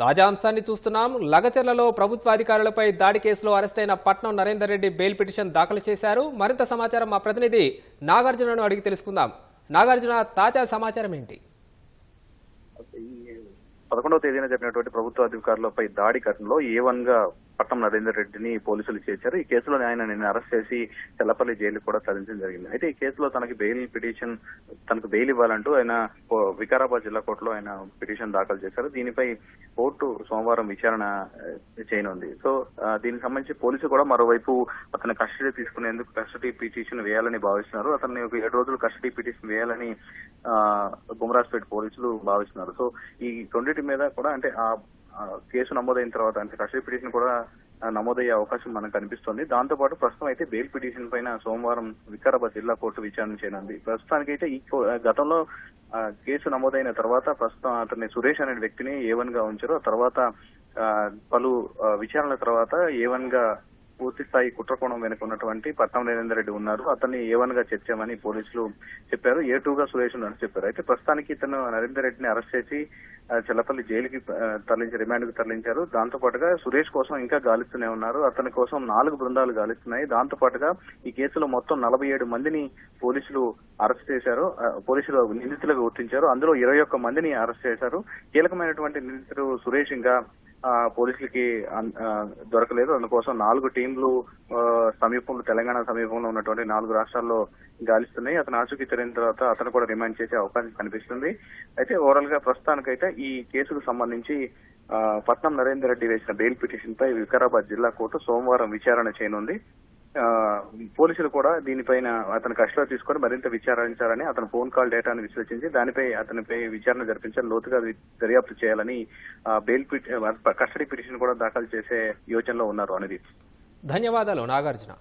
తాజా అంశాన్ని చూస్తున్నాం. లగచర్లలో ప్రభుత్వాధికారులపై దాడి కేసులో అరెస్టైన పట్నం నరేందర్ రెడ్డి బెయిల్ పిటిషన్ దాఖలు చేశారు. మరింత సమాచారం మా ప్రతినిధి నాగార్జునను అడిగి తెలుసుకుందాం. నాగార్జున తాజా సమాచారం ఏంటి? పదకొండవ తేదీన జరిగినటువంటి ప్రభుత్వ అధికారులపై దాడి ఘటనలో ఏ వన్గా పట్నం నరేందర్ రెడ్డిని పోలీసులు చేశారు ఈ కేసులో ఆయన నిన్న అరెస్ట్ చేసి తెల్లపల్లి జైలు కూడా తరలించడం జరిగింది. అయితే ఈ కేసులో తనకి బెయిల్ పిటిషన్ తనకు బెయిల్ ఇవ్వాలంటూ ఆయన వికారాబాద్ జిల్లా కోర్టులో ఆయన పిటిషన్ దాఖలు చేశారు. దీనిపై కోర్టు సోమవారం విచారణ చేయనుంది. సో దీనికి సంబంధించి పోలీసు కూడా మరోవైపు అతని కస్టడీ తీసుకునేందుకు కస్టడీ పిటిషన్ వేయాలని భావిస్తున్నారు. అతన్ని ఒక ఏడు రోజులు కస్టడీ పిటిషన్ వేయాలని ఆ, గుమరాజ్పేట పోలీసులు భావిస్తున్నారు. సో ఈ రెండింటి మీద కూడా అంటే ఆ కేసు నమోదైన తర్వాత అంటే కస్టడీ పిటిషన్ కూడా నమోదయ్యే అవకాశం మనకు కనిపిస్తుంది. దాంతోపాటు ప్రస్తుతం అయితే బెయిల్ పిటిషన్ పైన సోమవారం వికారాబాద్ జిల్లా కోర్టు విచారణ చేయనుంది. ప్రస్తుతానికైతే ఈ కో- గతంలో కేసు నమోదైన తర్వాత ప్రస్తుతం అతన్ని సురేష్ అనే వ్యక్తిని ఏవన్గా ఉంచారు. ఆ తర్వాత పలు విచారణల తర్వాత ఏవన్గా పూర్తి స్థాయి కుట్రకోణం వెనుక ఉన్నటువంటి పట్నం నరేందర్ రెడ్డి ఉన్నారు. అతన్ని ఏవన్గా చేర్చామని పోలీసులు చెప్పారు. ఏ టూ గా సురేష్ ఉన్నారని చెప్పారు. అయితే ప్రస్తుతానికి ఇతను నరేందర్ రెడ్డిని అరెస్ట్ చేసి చెల్లపల్లి జైలుకి తరలించి రిమాండ్కు తరలించారు. దాంతో పాటుగా సురేష్ కోసం ఇంకా గాలిస్తూనే ఉన్నారు. అతని కోసం నాలుగు బృందాలు గాలిస్తున్నాయి. దాంతో పాటుగా ఈ కేసులో మొత్తం నలభై ఏడు మందిని పోలీసులు అరెస్ట్ చేశారు. పోలీసులు నిందితులుగా గుర్తించారు. అందులో ఇరవై ఒక్క మందిని అరెస్ట్ చేశారు. కీలకమైనటువంటి నిందితుడు సురేష్ ఇంకా పోలీసులకి దొరకలేదు. అందుకోసం నాలుగు టీంలు సమీపంలో తెలంగాణ సమీపంలో ఉన్నటువంటి నాలుగు రాష్ట్రాల్లో గాలిస్తున్నాయి. అతను ఆచూకీ తెలియని తర్వాత అతను కూడా రిమాండ్ చేసే అవకాశం కనిపిస్తుంది. అయితే ఓవరాల్గా ప్రస్తుతానికైతే ఈ కేసుకు సంబంధించి పట్నం నరేందర్ రెడ్డి వేసిన బెయిల్ పిటిషన్ పై వికారాబాద్ జిల్లా కోర్టు సోమవారం విచారణ చేయనుంది. పోలీసులు కూడా దీనిపైన అతని కష్టలో తీసుకొని మరింత విచారించాలని అతను ఫోన్ కాల్ డేటాను విశ్లేషించి దానిపై అతనిపై విచారణ జరిపించాలని లోతుగా దర్యాప్తు చేయాలని బెయిల్ పిటి కస్టడీ పిటిషన్ కూడా దాఖలు చేసే యోచనలో ఉన్నారు అనేది ధన్యవాదాలు నాగార్జున.